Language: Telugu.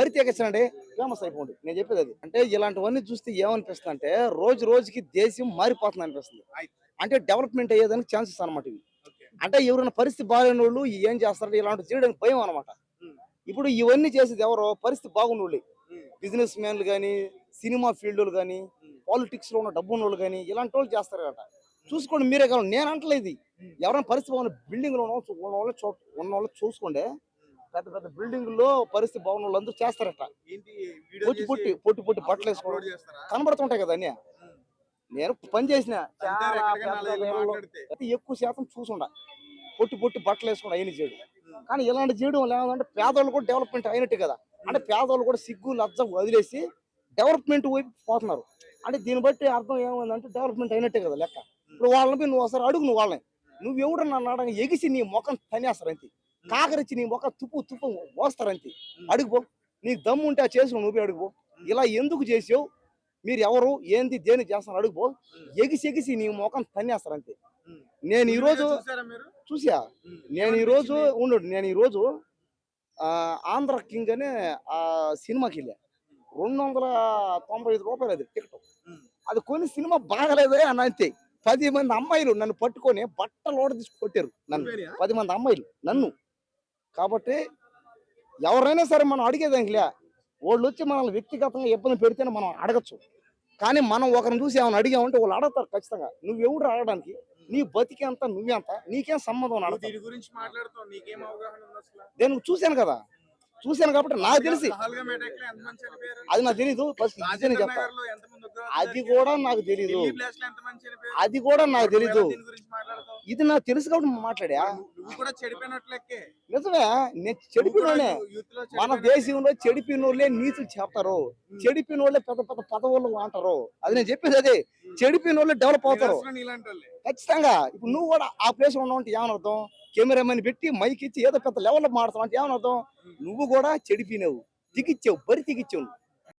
బరి ఫేమస్ అయిపోండి. నేను చెప్పేది అది. అంటే ఇలాంటివన్నీ చూస్తే ఏమనిపిస్తుంది అంటే రోజు రోజుకి దేశం మారిపోతుంది అనిపిస్తుంది. అంటే డెవలప్మెంట్ అయ్యేదానికి ఛాన్సెస్ అనమాట ఇవి. అంటే ఎవరైనా పరిస్థితి బాగాలేని వాళ్ళు ఏం చేస్తారు ఇలాంటి చేయడానికి భయం అనమాట ఉమ్. ఇప్పుడు ఇవన్నీ చేసేది ఎవరో పరిస్థితి బాగున్న వాళ్ళు ఉమ్. బిజినెస్ మ్యాన్లు కానీ సినిమా ఫీల్డ్ కానీ ఉమ్. పాలిటిక్స్లో ఉన్న డబ్బు ఉన్న వాళ్ళు కానీ ఇలాంటి వాళ్ళు చేస్తారు కదా చూసుకోండి మీరే కావాలి. నేను అంటలేదు. ఎవరైనా పరిస్థితి బాగున్న బిల్డింగ్లో ఉన్న వాళ్ళు ఉన్న వాళ్ళు చూసుకోండి. పెద్ద పెద్ద బిల్డింగ్లో పరిస్థితి బాగున్న వాళ్ళు అందరూ చేస్తారట. పొట్టి పొట్టి పొట్టి పొట్టి బట్టలు వేసుకోవడం కనబడుతుంటాయి కదా అన్నీ. నేను పని చేసిన ఎక్కువ శాతం చూసుండ. పొట్టి పొట్టి బట్టలు వేసుకుని అయిన చేయడు. కానీ ఇలాంటి చేయడం ఏమంటే పేదవాళ్ళు కూడా డెవలప్మెంట్ అయినట్టు కదా. అంటే పేదవాళ్ళు కూడా సిగ్గు లజ్జ వదిలేసి డెవలప్మెంట్ వైపు పోతున్నారు. అంటే దీన్ని బట్టి అర్థం ఏమైందంటే డెవలప్మెంట్ అయినట్టే కదా లెక్క. ఇప్పుడు వాళ్ళని నువ్వు ఒకసారి అడుగు నువ్వు వాళ్ళని. నువ్వు ఎవడు నన్ను అడగ ఎగిసి నీ ముఖం తనేస్తారు అంతే. కాకరిచ్చి నీ ముఖం తుప్పు తుప్పు పోస్తారు అంతే అడుగుపో. నీకు దమ్ము ఉంటే ఆ చేసిన నువ్వు అడుగుపో. ఇలా ఎందుకు చేసావు? మీరు ఎవరు ఏంది? దేని చేస్తున్నారు? అడుగుపో. ఎగిసి ఎగిసి నీ ముఖం తన్నేస్తారు అంతే ఉమ్. నేను ఈ రోజు వీడియో చూసారా మీరు? చూసా. నేను ఈ రోజు ఉండు నేను ఈ రోజు ఆ, ఆంధ్ర కింగ్ అనే ఆ సినిమాకి వెళ్ళా. రెండు వందల తొంభై ఐదు రూపాయలు అది టికెట్. అది కొన్ని సినిమా బాగలేదే అని అంతే. పది మంది అమ్మాయిలు నన్ను పట్టుకొని బట్టలు ఓడ తీసి కొట్టారు నన్ను? పది మంది అమ్మాయిలు నన్ను. కాబట్టి ఎవరైనా సరే మనం అడిగేదానికి లే వాళ్ళు వచ్చి మనల్ని వ్యక్తిగతంగా ఇబ్బంది పెడితేనే మనం అడగచ్చు. కానీ మనం ఒకరిని చూసి ఏమైనా అడిగామంటే వాళ్ళు అడగతారు ఖచ్చితంగా. నువ్వు ఎవడు అడగడానికి? నీ బతికేంత నువ్వెంత నీకేం సంబంధం దీని గురించి మాట్లాడుతావు నీకేం అవగాహన ఉంది అసలు? నేను చూశాను కదా. చూశాను కాబట్టి నాకు తెలిసి? అది నాకు తెలీదు. ఫస్ట్ చెప్తా. అది? కూడా నాకు తెలీదు? అది కూడా నాకు తెలీదు ఎలా దీని గురించి మాట్లాడతావు? ఇది నాకు తెలుసు కాబట్టి మాట్లాడా? కూడా చెడిపోయినట్లెక్కే. నిజమే నేను లో మన చెడిపోయినట్లే. దేశంలో చెడిపినోళ్ళే నీతులు చెప్తారు. చెడిపినోళ్ళే పెద్ద పెద్ద పదవులు అంటారు. అది నేను చెప్పేది అదే. చెడిపినోళ్ళే డెవలప్ అవుతారు. వాళ్ళే. ఖచ్చితంగా. ఇప్పుడు నువ్వు కూడా ఆ ప్లేస్లో ఉన్నావు అంటే ఏమని అర్థం కెమెరామెన్ పెట్టి మైక్ ఇచ్చి ఏదో పెద్ద లెవెల్లో మాడుతావు అంటే ఏమని అర్థం నువ్వు కూడా చెడిపినావు దిగిచ్చావు బరి దిగిచ్చావు.